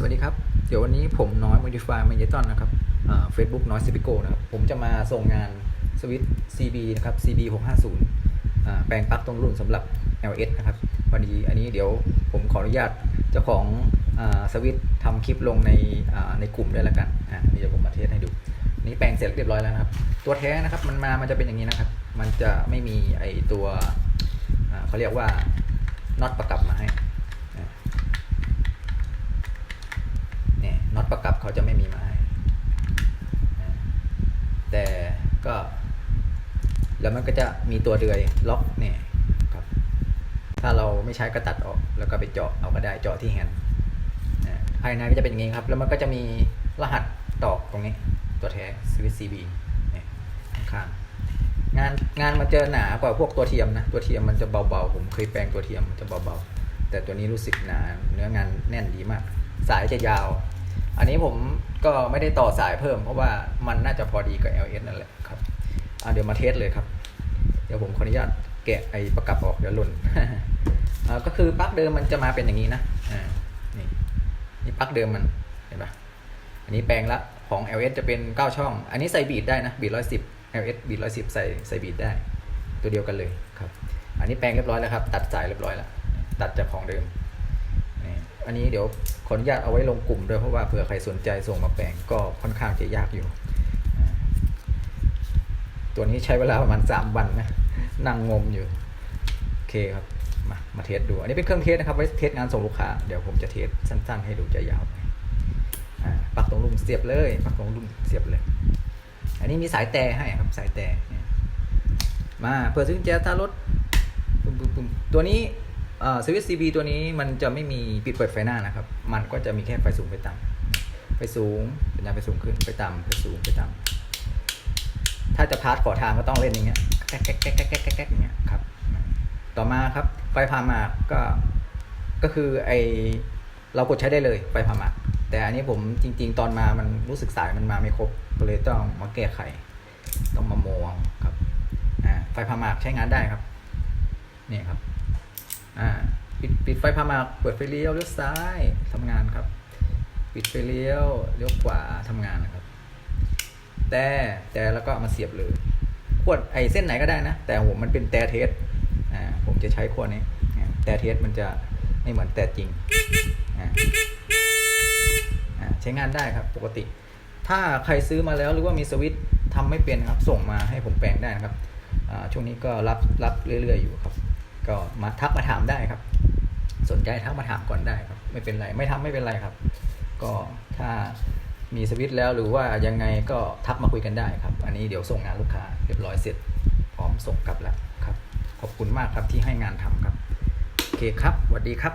สวัสดีครับ เดี๋ยววันนี้ผมน้อย Modify m a g n e t o n นะครับเฟซบุ๊กน้อยซิปิโกนะครับ ผมจะมาส่งงานสวิต CB นะครับ CB 650อ่าแปลงปลั๊กตรงรุ่นสำหรับ LS นะครับวันนี้อันนี้เดี๋ยวผมขออนุญาตเจ้าของอสวิตทำคลิปลงในในกลุ่มด้วยล้วกันอ่านี่เดี๋ยวผมมาเทสให้ดู นี่แปลงเสร็จเรียบร้อยแล้วนะครับ ตัวแท้นะครับมันมา มันจะเป็นอย่างนี้นะครับ มันจะไม่มีไอตัวเขาเรียกว่าน็อตประกับมาให้ เน็อตประกับเขาจะไม่มีมาให้แต่ก็ แล้วมันก็จะมีตัวเดือยล็อกเนี่ยครับ ถ้าเราไม่ใช้ก็ตัดออกแล้วก็ไปเจาะเอาก็ได้เจาะที่แฮนด์ภายในก็จะเป็นอย่างนี้ครับ แล้วมันก็จะมีรหัสตอกตรงนี้ ตัวแท้สวิตซีบีเนี่ยข้างงานงานมันจะหนากว่าพวกตัวเทียมนะ ตัวเทียมมันจะเบาๆ ผมเคยแปลงตัวเทียมมันจะเบาๆ แต่ตัวนี้รู้สึกหนา เนื้องานแน่นดีมาก สายจะยาว อันนี้ผมก็ไม่ได้ต่อสายเพิ่ม เพราะว่ามันน่าจะพอดีกับ LS นั่นแหละครับเดี๋ยวมาเทสเลยครับ เดี๋ยวผมขออนุญาตแกะไอ้ประกับออกเดี๋ยวหล่นก็คือปลั๊กเดิมมันจะมาเป็นอย่างนี้นะอ่านี่นี่ปลั๊กเดิมมันเห็นปะอันนี้แปลงละของ LS จะเป็น 9 ช่อง อันนี้ใส่บีดได้นะบีดร้อยสิบ LS บีดร้อยสิบใส่ใส่บีดได้ ตัวเดียวกันเลยครับ อันนี้แปลงเรียบร้อยแล้วครับ ตัดสายเรียบร้อยแล้ว ตัดจากของเดิม อันนี้เดี๋ยวขออนุญาตเอาไว้ลงกลุ่มด้วยเพราะว่าเผื่อใครสนใจส่งมาแปลงก็ค่อนข้างจะยากอยู่ ตัวนี้ใช้เวลาประมาณสามวันนะนั่งงมอยู่ โอเคครับ มามาเทสดู อันนี้เป็นเครื่องเทสนะครับไว้เทสงานส่งลูกค้า เดี๋ยวผมจะเทสสั้น ๆ ให้ดูจะยาวปากตรงลุ่มเสียบเลยปักตรงลุ่มเสียบเลย อันนี้มีสายแต่ให้ครับสายแต่มาเปิดซื้อกุญแจตารถปุ่มปุ่มปุ่มตัวนี้ สวิตซีบีตัวนี้มันจะไม่มีปิดเปิดไฟหน้านะครับ มันก็จะมีแค่ไฟสูงไฟต่ำไฟสูงสัญญาณไฟสูงขึ้นไฟต่ำไฟสูงไฟต่ำถ้าจะพาร์ทขอทางก็ต้องเล่นอย่างเงี้ยแก๊กแก๊กแก๊กแก๊กแก๊กแก๊กอย่างเงี้ยครับ ต่อมาครับไฟพามาก็ก็คือไอเรากดใช้ได้เลยไฟพามาแต่อันนี้ผมจริง ๆ ตอนมามันรู้สึกสายมันมาไม่ครบก็เลยต้องมาแก้ไข ต้องมาโมเอาครับอ่าไฟพามากใช้งานได้ครับนี่ครับ อ่าปิดปิดไฟพามาเปิดไฟเลี้ยวเลี้ยวซ้ายทำงานครับ ปิดไฟเลี้ยวเลี้ยวขวาทำงานนะครับ แต่แต่แล้วก็มาเสียบเลยขวดไอเส้นไหนก็ได้นะ แต่ผมมันเป็นแต่เทสอ่าผมจะใช้ขวดนี้แต่เทสมันจะไม่เหมือนแต่จริงอ่าใช้งานได้ครับปกติ ถ้าใครซื้อมาแล้วหรือว่ามีสวิตช์ทำไม่เป็นครับ ส่งมาให้ผมแปลงได้นะครับช่วงนี้ก็รับรับเรื่อยๆอยู่ครับ ก็มาทักมาถามได้ครับ สนใจทักมาถามก่อนได้ครับ ไม่เป็นไรไม่ทำไม่เป็นไรครับ ก็ถ้ามีสวิตแล้วหรือว่ายังไงก็ทักมาคุยกันได้ครับ อันนี้เดี๋ยวส่งงานลูกค้าเรียบร้อยเสร็จพร้อมส่งกลับแล้วครับ ขอบคุณมากครับที่ให้งานทำครับโอเคครับสวัสดีครับ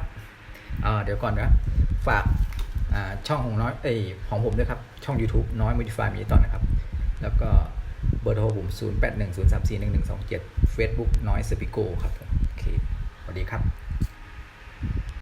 เดี๋ยวก่อนนะฝากช่องของน้อยเอของผมด้วยครับ ช่อง YouTube น้อย Modify มีตอนนะครับ แล้วก็เบอร์โทรผม 0 8 1 0 3 4 1 1 2 7 Facebook น้อยสปิโกครับผม เคสวัสดีครับ